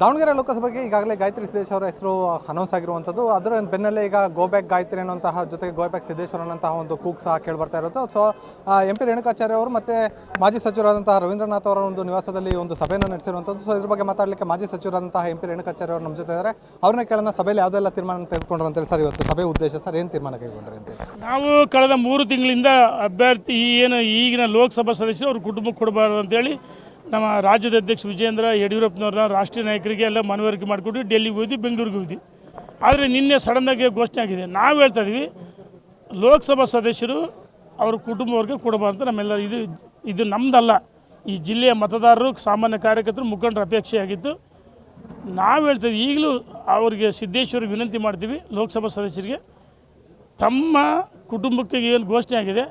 ದಾವಣಗೆರೆ ಲೋಕಸಭೆಗೆ ಈಗಾಗಲೇ ಗಾಯತ್ರಿ ಸಿದ್ದೇಶ್ವರ ಅವರ ಹೆಸರು ಅನೌನ್ಸ್ ಆಗಿರುವಂಥದ್ದು. ಅದರ ಬೆನ್ನಲ್ಲೇ ಈಗ ಗೋ ಬ್ಯಾಕ್ ಗಾಯತ್ರಿ ಅನ್ನುವಂತಹ, ಜೊತೆಗೆ ಗೋ ಬ್ಯಾಕ್ ಸಿದ್ದೇಶ್ವರ ಅನ್ನೋಂತಹ ಒಂದು ಕೂಗ್ ಸಹ ಕೇಳಿಬರ್ತಾ ಇರುತ್ತೆ ಸೊ ಎಂ ಪಿ ರೇಣುಕಾಚಾರ್ಯ ಅವರು ಮತ್ತು ಮಾಜಿ ಸಚಿವರಾದಂತಹ ರವೀಂದ್ರನಾಥ್ ಅವರ ಒಂದು ನಿವಾಸದಲ್ಲಿ ಒಂದು ಸಭೆಯನ್ನು ನಡೆಸಿರುವಂಥದ್ದು. ಸೊ ಇದ್ರ ಬಗ್ಗೆ ಮಾತಾಡಲಿಕ್ಕೆ ಮಾಜಿ ಸಚಿವರಾದಂತಹ ಎಂ ಪಿ ರೇಣುಕಾಚಾರ್ಯ ಅವರು ನಮ್ಮ ಜೊತೆ ಇದ್ದಾರೆ. ಅವ್ರನ್ನ ಕೇಳೋಣ. ಸಭೆಯಲ್ಲಿ ಯಾವುದೆಲ್ಲ ತೀರ್ಮಾನ ತೆಗೆದುಕೊಂಡ್ರು ಅಂತೇಳಿ. ಸರ್, ಇವತ್ತು ಸಭೆ ಉದ್ದೇಶ ಸರ್, ಏನು ತೀರ್ಮಾನ ಕೈಗೊಂಡ್ರಿ ಅಂತ ನಾವು ಕಳೆದ ಮೂರು ತಿಂಗಳಿಂದ ಅಭ್ಯರ್ಥಿ ಏನು ಈಗಿನ ಲೋಕಸಭಾ ಸದಸ್ಯರು ಅವ್ರ ಕುಟುಂಬಕ್ಕೆ ಕೊಡಬಾರ್ದು ಅಂತೇಳಿ ನಮ್ಮ ರಾಜ್ಯದ ಅಧ್ಯಕ್ಷ ವಿಜೇಂದ್ರ ಯಡಿಯೂರಪ್ಪನವ್ರನ್ನ ರಾಷ್ಟ್ರೀಯ ನಾಯಕರಿಗೆ ಎಲ್ಲ ಮನವರಿಕೆ ಮಾಡಿಕೊಟ್ಟು ಡೆಲ್ಲಿಗೆ ಹೋದ್ವಿ, ಬೆಂಗಳೂರಿಗೆ ಹೋದ್ವಿ. ಆದರೆ ನಿನ್ನೆ ಸಡನ್ನಾಗಿ ಘೋಷಣೆ ಆಗಿದೆ. ನಾವು ಹೇಳ್ತಾ ಇದ್ದೀವಿ ಲೋಕಸಭಾ ಸದಸ್ಯರು ಅವ್ರ ಅಂತ ಕೊಡಬಾರ್ದು ನಮ್ಮೆಲ್ಲ ಇದು ಇದು ನಮ್ಮದಲ್ಲ ಈ ಜಿಲ್ಲೆಯ ಮತದಾರರು, ಸಾಮಾನ್ಯ ಕಾರ್ಯಕರ್ತರು ಮುಖಂಡರ ಅಪೇಕ್ಷೆ ಆಗಿತ್ತು. ನಾವು ಹೇಳ್ತೀವಿ ಈಗಲೂ ಅವರಿಗೆ ಸಿದ್ದೇಶ್ವರಿಗೆ ವಿನಂತಿ ಮಾಡ್ತೀವಿ, ಲೋಕಸಭಾ ಸದಸ್ಯರಿಗೆ, ತಮ್ಮ ಕುಟುಂಬಕ್ಕೆ ಏನು ಘೋಷಣೆ ಆಗಿದೆ,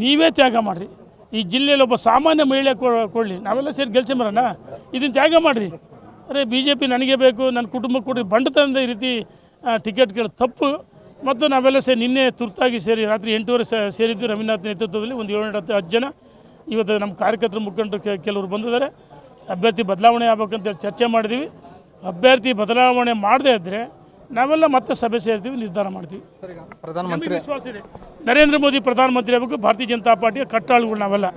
ನೀವೇ ತ್ಯಾಗ ಮಾಡಿರಿ. ಈ ಜಿಲ್ಲೆಯಲ್ಲಿ ಒಬ್ಬ ಸಾಮಾನ್ಯ ಮಹಿಳೆ ಕೊಡಲಿ. ನಾವೆಲ್ಲ ಸೇರಿ ಗೆಲ್ಸಂಬರೋಣ ಇದನ್ನು ತ್ಯಾಗ ಮಾಡಿರಿ. ಅರೆ ಬಿ ಜೆ ಪಿ ನನಗೆ ಬೇಕು, ನನ್ನ ಕುಟುಂಬಕ್ಕೆ ಕೊಡಿ ಬಂಡತನದ ಈ ರೀತಿ ಟಿಕೆಟ್ ಕೇಳಿ ತಪ್ಪು. ಮತ್ತು ನಾವೆಲ್ಲ ಸೇರಿ ನಿನ್ನೆ ತುರ್ತಾಗಿ ಸೇರಿ, ರಾತ್ರಿ ಎಂಟೂವರೆ ಸೇರಿದ್ದು ರವೀಂದ್ರನಾಥ್ ನೇತೃತ್ವದಲ್ಲಿ ಒಂದು ಏಳು ಹತ್ತು ಹತ್ತು ಜನ. ಇವತ್ತು ನಮ್ಮ ಕಾರ್ಯಕರ್ತರು ಮುಖಂಡರು ಕೆಲವರು ಬಂದಿದ್ದಾರೆ. ಅಭ್ಯರ್ಥಿ ಬದಲಾವಣೆ ಆಗ್ಬೇಕಂತೇಳಿ ಚರ್ಚೆ ಮಾಡಿದ್ದೀವಿ ಅಭ್ಯರ್ಥಿ ಬದಲಾವಣೆ ಮಾಡದೇ ಇದ್ದರೆ ನಾವೆಲ್ಲ ಮತ್ತೆ ಸಭೆ ಸೇರ್ತೀವಿ ನಿರ್ಧಾರ ಮಾಡ್ತೀವಿ. ಪ್ರಧಾನಮಂತ್ರಿ ವಿಶ್ವಾಸ ಇದೆ. ನರೇಂದ್ರ ಮೋದಿ ಪ್ರಧಾನಮಂತ್ರಿ ಆಗಬೇಕು ಭಾರತೀಯ ಜನತಾ ಪಾರ್ಟಿಯ ಕಟ್ಟಾಳುಗಳು ನಾವೆಲ್ಲ.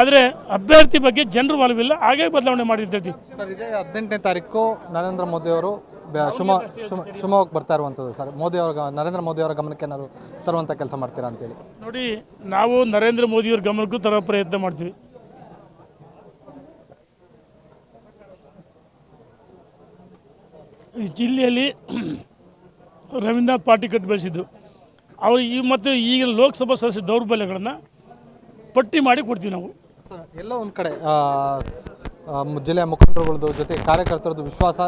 ಆದರೆ ಅಭ್ಯರ್ಥಿ ಬಗ್ಗೆ ಜನರು ಒಲವಿಲ್ಲ ಹಾಗೆ ಬದಲಾವಣೆ ಮಾಡಿರ್ತೈತಿ. ಸರ್ ಇದೇ ಹದಿನೆಂಟನೇ ತಾರೀಕು ನರೇಂದ್ರ ಮೋದಿ ಅವರು ಶಿವಮೊಗ್ಗ ಶಿವಮೊಗ್ಗಕ್ಕೆ ಬರ್ತಾ ಇರುವಂಥದ್ದು ಸರ್. ಮೋದಿ ಅವರ ನರೇಂದ್ರ ಮೋದಿ ಅವರ ಗಮನಕ್ಕೆ ಏನಾದ್ರು ತರುವಂಥ ಕೆಲಸ ಮಾಡ್ತೀರಾ ಅಂತೇಳಿ. ನೋಡಿ ನಾವು ನರೇಂದ್ರ ಮೋದಿಯವ್ರ ಗಮನಕ್ಕೂ ತರೋ ಪ್ರಯತ್ನ ಮಾಡ್ತೀವಿ. ಈ ಜಿಲ್ಲೆಯಲ್ಲಿ ರವೀಂದ್ರ ಪಾರ್ಟಿ ಕಟ್ಟಿ ಬೆಳೆಸಿದ್ದು. ಅವರು ಈ ಮತ್ತು ಈಗಿನ ಲೋಕಸಭಾ ಸದಸ್ಯ ದೌರ್ಬಲ್ಯಗಳನ್ನು ಪಟ್ಟಿ ಮಾಡಿ ಕೊಡ್ತೀವಿ ನಾವು. ಎಲ್ಲ ಒಂದು ಕಡೆ ಜಿಲ್ಲೆಯ ಮುಖಂಡರುಗಳದ್ದು ಜೊತೆ ಕಾರ್ಯಕರ್ತರದ್ದು ವಿಶ್ವಾಸ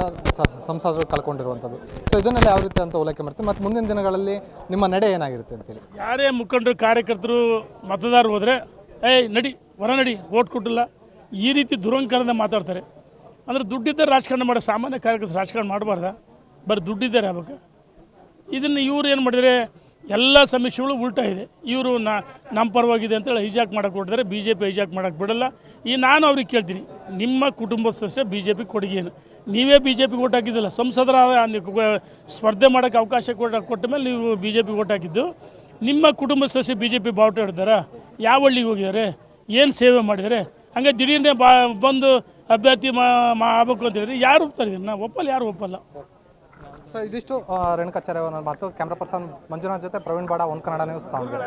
ಸಂಸದರು ಕಳ್ಕೊಂಡಿರುವಂಥದ್ದು. ಸೊ ಇದನ್ನೆಲ್ಲ ಯಾವ ರೀತಿ ಅಂತ ಉಲ್ಲೇಖ ಮಾಡ್ತೀವಿ? ಮತ್ತು ಮುಂದಿನ ದಿನಗಳಲ್ಲಿ ನಿಮ್ಮ ನಡೆ ಏನಾಗಿರುತ್ತೆ ಅಂತೇಳಿ. ಯಾರೇ ಮುಖಂಡರು ಕಾರ್ಯಕರ್ತರು ಮತದಾರರು ಹೋದರೆ ಏಯ್ ನಡಿ ಹೊರ ನಡಿ ಓಟ್ ಕೊಟ್ಟಿಲ್ಲ. ಈ ರೀತಿ ದುರಂಕಾರದಿಂದ ಮಾತಾಡ್ತಾರೆ. ಅಂದರೆ ದುಡ್ಡಿದ್ದರೆ ರಾಜಕಾರಣ ಮಾಡೋ, ಸಾಮಾನ್ಯ ಕಾರ್ಯಕರ್ತರು ರಾಜಕಾರಣ ಮಾಡಬಾರ್ದ? ಬರೀ ದುಡ್ಡಿದ್ದಾರೆ ಆಗ್ಬೇಕು ಇದನ್ನು ಇವ್ರು ಏನು ಮಾಡಿದರೆ, ಎಲ್ಲ ಸಮೀಕ್ಷೆಗಳು ಉಲ್ಟಾ ಇದೆ. ಇವರು ನಾ ನಮ್ಮ ಪರವಾಗಿದೆ ಅಂತೇಳಿ ಹೈಜಾಕ್ ಮಾಡಕ್ಕೆ ಹೊರಟಿದ್ದಾರೆ ಬಿ ಜೆ ಪಿ ಹೈಜಾಕ್ ಮಾಡೋಕ್ಕೆ ಬಿಡಲ್ಲ. ಈ ನಾನು ಅವ್ರಿಗೆ ಕೇಳ್ತೀನಿ, ನಿಮ್ಮ ಕುಟುಂಬ ಸದಸ್ಯ ಬಿ ಜೆ ಪಿ ಕೊಡುಗೆ ಏನು? ನೀವೇ ಬಿ ಜೆ ಪಿ ಓಟ್ ಹಾಕಿದ್ದಿಲ್ಲ ಸಂಸದರ ಸ್ಪರ್ಧೆ ಮಾಡೋಕ್ಕೆ ಅವಕಾಶ ಕೊಟ್ಟ ಕೊಟ್ಟ ಮೇಲೆ ನೀವು ಬಿ ಜೆ ಪಿ ಓಟ್ ಹಾಕಿದ್ದು. ನಿಮ್ಮ ಕುಟುಂಬ ಸದಸ್ಯ ಬಿ ಜೆ ಪಿ ಬಾವುಟ ಹಿಡ್ದಾರ? ಯಾವ ಹಳ್ಳಿಗೆ ಹೋಗಿದ್ದಾರೆ? ಏನು ಸೇವೆ ಮಾಡಿದ್ದಾರೆ? ಹಂಗೆ ದಿಢೀರ್ನೆ ಬಾ, ಬಂದು ಅಭ್ಯರ್ಥಿ ಮಾ ಮಾ ಆಗ್ಬೇಕು ಅಂತ ಹೇಳಿದ್ರೆ ಯಾರು ಒಪ್ತಾರೆ ಇದನ್ನು? ಒಪ್ಪಲ್ಲ ಯಾರು ಒಪ್ಪಲ್ಲ? ಸೊ ಇದಿಷ್ಟು ಆ, ರೇಣುಕಾಚಾರ್ಯ ಅವರ ಮಾತು. ಕ್ಯಾಮ್ರಾ ಪರ್ಸನ್ ಮಂಜುನಾಥ್ ಜೊತೆ ಪ್ರವೀಣ್ ಬಾಡ ಒಂದು ಕನ್ನಡ ನ್ಯೂಸ್ ತಾವಣಗೆರೆ